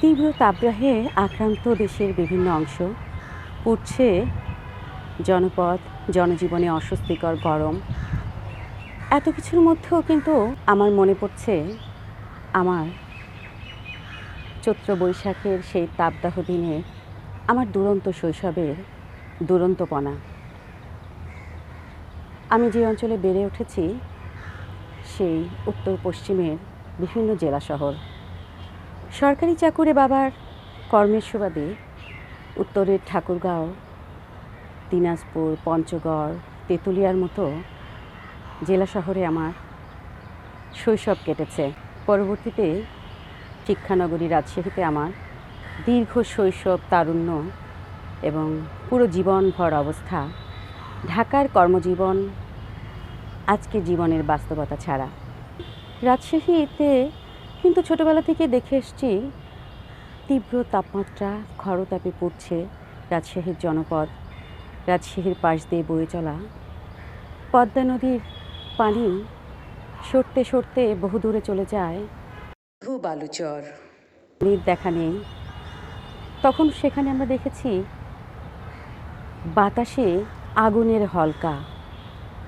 তীব্র তাপদাহে আক্রান্ত দেশের বিভিন্ন অংশ। উঠছে জনপদ জনজীবনে অস্বস্তিকর গরম। এত কিছুর মধ্যেও কিন্তু আমার মনে পড়ছে, আমার চৈত্র বৈশাখের সেই তাপদাহ দিনে আমার দুরন্ত শৈশবের দুরন্তপনা। আমি যে অঞ্চলে বেড়ে উঠেছি, সেই উত্তর পশ্চিমের বিভিন্ন জেলা শহর সরকারি চাকুরে বাবার কর্মের সুবাদে উত্তরের ঠাকুরগাঁও, দিনাজপুর, পঞ্চগড়, তেঁতুলিয়ার মতো জেলা শহরে আমার শৈশব কেটেছে। পরবর্তীতে শিক্ষানগরী রাজশাহীতে আমার দীর্ঘ শৈশব তারুণ্য এবং পুরো জীবনভর অবস্থা ঢাকার কর্মজীবন আজকে জীবনের বাস্তবতা ছাড়া। রাজশাহীতে কিন্তু ছোটবেলা থেকে দেখে এসছি তীব্র তাপমাত্রা খরতাপে পড়ছে রাজশাহীর জনপদ রাজশাহীর পাশ দিয়ে বয়ে চলা। পদ্মা নদীর পানি সরতে সরতে বহু দূরে চলে যায়। বালুচর নদীর দেখা নেই। তখন সেখানে আমরা দেখেছি বাতাসে আগুনের হলকা।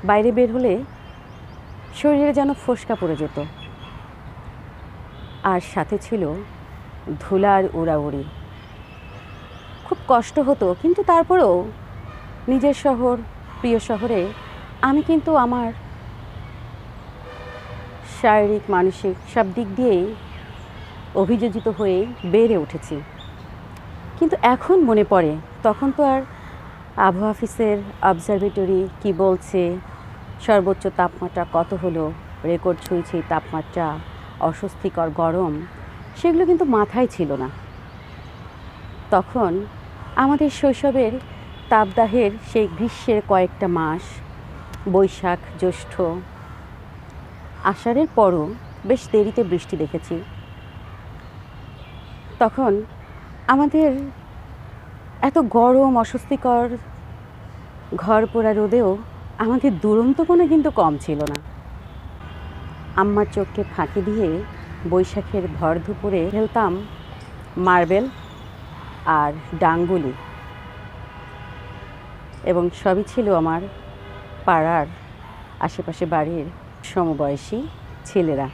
বাইরে বের হলে শরীরে যেন ফোসকা পড়ে যেত। আর সাথে ছিল ধুলার উড়াউড়ি। খুব কষ্ট হতো, কিন্তু তারপরেও নিজের শহর, প্রিয় শহরে আমি কিন্তু আমার শারীরিক, মানসিক সব দিক দিয়েই অভিযোজিত হয়ে বেড়ে উঠেছি। কিন্তু এখন মনে পড়ে, তখন তো আর আবহাওয়া অফিসের অবজারভেটরি কি বলছে, সর্বোচ্চ তাপমাত্রা কত হলো রেকর্ড ছুঁয়েছে তাপমাত্রা অস্বস্তিকর গরম, সেগুলো কিন্তু মাথায় ছিল না। তখন আমাদের শৈশবের তাপদাহের সেই গ্রীষ্মের কয়েকটা মাস, বৈশাখ, জ্যৈষ্ঠ, আষাঢ়ের পরও বেশ দেরিতে বৃষ্টি দেখেছি। তখন আমাদের এত গরম, অস্বস্তিকর ঘর পোড়া রোদেও আমাদের দুরন্তপনা কিন্তু কম ছিল না। আম্মার চোখকে ফাঁকি দিয়ে বৈশাখের ভর দুপুরে খেলতাম মার্বেল আর ডাঙ্গুলি এবং সবই ছিল আমার পাড়ার আশেপাশে বাড়ির সমবয়সী ছেলেরা।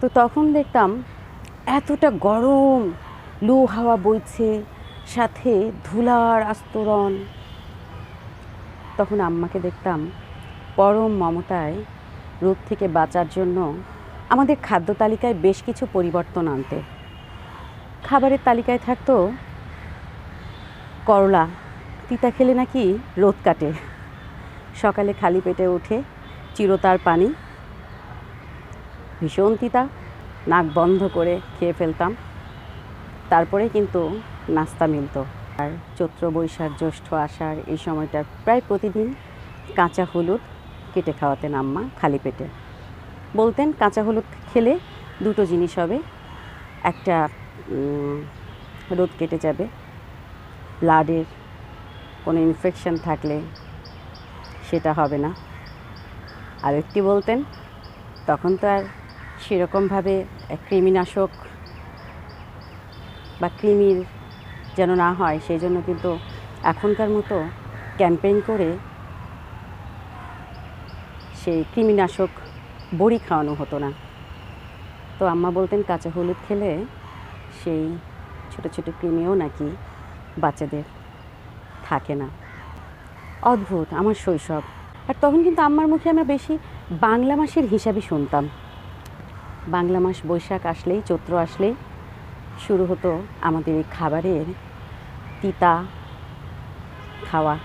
তো তখন দেখতাম এতটা গরম, লু হাওয়া বইছে, সাথে ধুলার আস্তরণ। তখন আম্মাকে দেখতাম পরম মমতায় রোদ থেকে বাঁচার জন্য আমাদের খাদ্য তালিকায় বেশ কিছু পরিবর্তন আনতে। খাবারের তালিকায় থাকতো করলা, তিতা খেলে নাকি রোদ কাটে। সকালে খালি পেটে উঠে চিরতার পানি। ভীষণ তিতা, নাক বন্ধ করে খেয়ে ফেলতাম। তারপরে কিন্তু নাস্তা মিলতো। আর চৈত্র বৈশাখ, জ্যৈষ্ঠ আষাঢ় এই সময়টা প্রায় প্রতিদিন কাঁচা হলুদ কেটে খাওয়াতেন আম্মা খালি পেটে। বলতেন, কাঁচা হলুদ খেলে দুটো জিনিস হবে। একটা রোদ কেটে যাবে। ব্লাডের কোনো ইনফেকশন থাকলে সেটা হবে না। আর একটি বলতেন, তখন তো আর সেরকমভাবে কৃমিনাশক বা কৃমির যেন না হয়, সেই জন্য কিন্তু এখনকার মতো ক্যাম্পেইন করে সেই কৃমিনাশক বড়ি খাওয়ানো হতো না। তো আম্মা বলতেন, কাঁচা হলুদ খেলে সেই ছোটো ছোটো কৃমিও নাকি বাচ্চাদের থাকে না। অদ্ভুত, আমার শৈশব। আর তখন কিন্তু আম্মার মুখে আমরা বেশি বাংলা মাসের হিসাবে শুনতাম। বাংলা মাস বৈশাখ আসলেই, চৈত্র আসলেই শুরু হতো আমাদের এই খাবারের তিতা খাওয়া।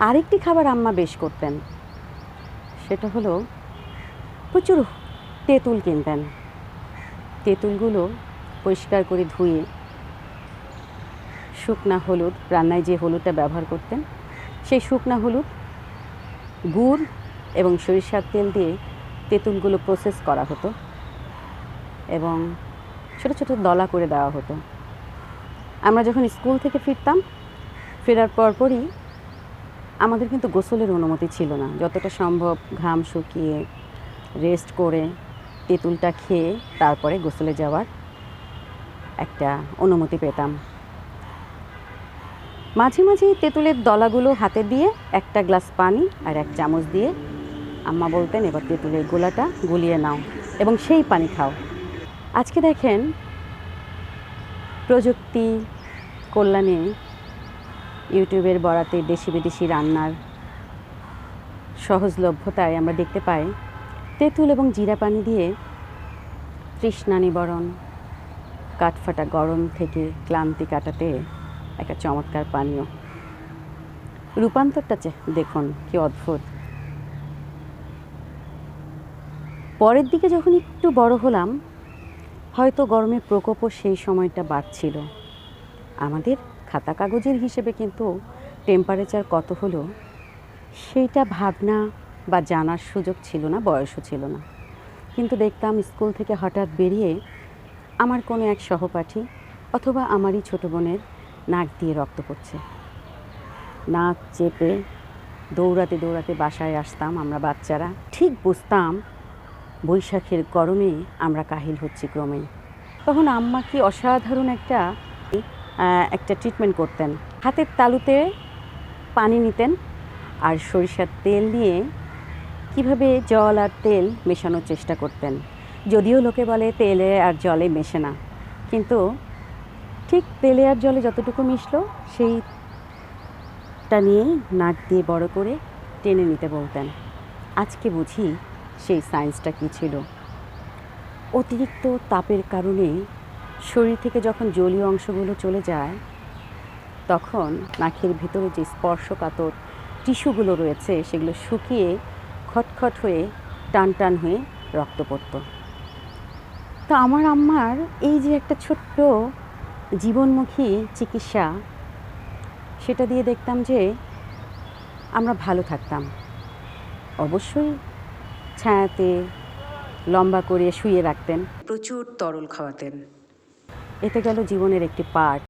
আরেকটি খাবার আম্মা বেশ করতেন সেটা হলো প্রচুর তেঁতুল কিনতেন। তেঁতুলগুলো পরিষ্কার করে ধুয়ে শুকনা হলুদ, রান্নায় যে হলুদটা ব্যবহার করতেন, সেই শুকনা হলুদ, গুড় এবং সরিষার তেল দিয়ে তেঁতুলগুলো প্রসেস করা হতো এবং ছোটো ছোটো দলা করে দেওয়া হতো। আমরা যখন স্কুল থেকে ফিরতাম, ফেরার পরপরই আমাদের কিন্তু গোসলের অনুমতি ছিল না। যতটা সম্ভব ঘাম শুকিয়ে রেস্ট করে তেঁতুলটা খেয়ে তারপরে গোসলে যাওয়ার একটা অনুমতি পেতাম। মাঝে মাঝে তেঁতুলের দলাগুলো হাতে দিয়ে একটা গ্লাস পানি আর এক চামচ দিয়ে আম্মা বলতেন, এবার তেঁতুলের গোলাটা গুলিয়ে নাও এবং সেই পানি খাও। আজকে দেখেন প্রযুক্তি, কল্যাণে ইউটিউবের বরাতে দেশি বিদেশি রান্নার সহজলভ্যতায় আমরা দেখতে পাই। তেঁতুল এবং জিরা পানি দিয়ে তৃষ্ণা নিবারণ, কাঠফাটা গরম থেকে ক্লান্তি কাটাতে একটা চমৎকার পানীয়। রূপান্তরটা দেখুন, কি অদ্ভুত। পরের দিকে যখন একটু বড় হলাম, হয়তো গরমের প্রকোপও সেই সময়টা বাড়ছিল। আমাদের খাতা কাগজের হিসেবে কিন্তু টেম্পারেচার কত হলো, সেইটা ভাবনা বা জানার সুযোগ ছিল না, বয়সও ছিল না। কিন্তু দেখতাম স্কুল থেকে হঠাৎ বেরিয়ে আমার কোনো এক সহপাঠী অথবা আমারই ছোটো বোনের নাক দিয়ে রক্ত পড়ছে। নাক চেপে দৌড়াতে দৌড়াতে বাসায় আসতাম আমরা বাচ্চারা। ঠিক বুঝতাম বৈশাখের গরমে আমরা কাহিল হচ্ছি ক্রমেই তখন আম্মা কি অসাধারণ একটা একটা ট্রিটমেন্ট করতেন। হাতের তালুতে পানি নিতেন আর সরিষার তেল নিয়ে কীভাবে জল আর তেল মেশানোর চেষ্টা করতেন। যদিও লোকে বলে তেলে আর জলে মেশে না, কিন্তু ঠিক তেলে আর জলে যতটুকু মিশলো সেইটা নিয়েই নাক দিয়ে বড় করে টেনে নিতে বলতেন। আজকে বুঝি সেই সায়েন্সটা কী ছিল? অতিরিক্ত তাপের কারণে শরীর থেকে যখন জলীয় অংশগুলো চলে যায়, তখন নাকের ভিতরে যে স্পর্শকাতর টিস্যুগুলো রয়েছে, সেগুলো শুকিয়ে খটখট হয়ে, টান টান হয়ে রক্ত পড়তো তো আমার আম্মার এই যে একটা ছোট্ট জীবনমুখী চিকিৎসা, সেটা দিয়ে দেখতাম যে আমরা ভালো থাকতাম। অবশ্যই ছায়াতে লম্বা করে শুয়ে রাখতেন। প্রচুর তরল খাওয়াতেন। এতে গেল জীবনের একটি পার্ট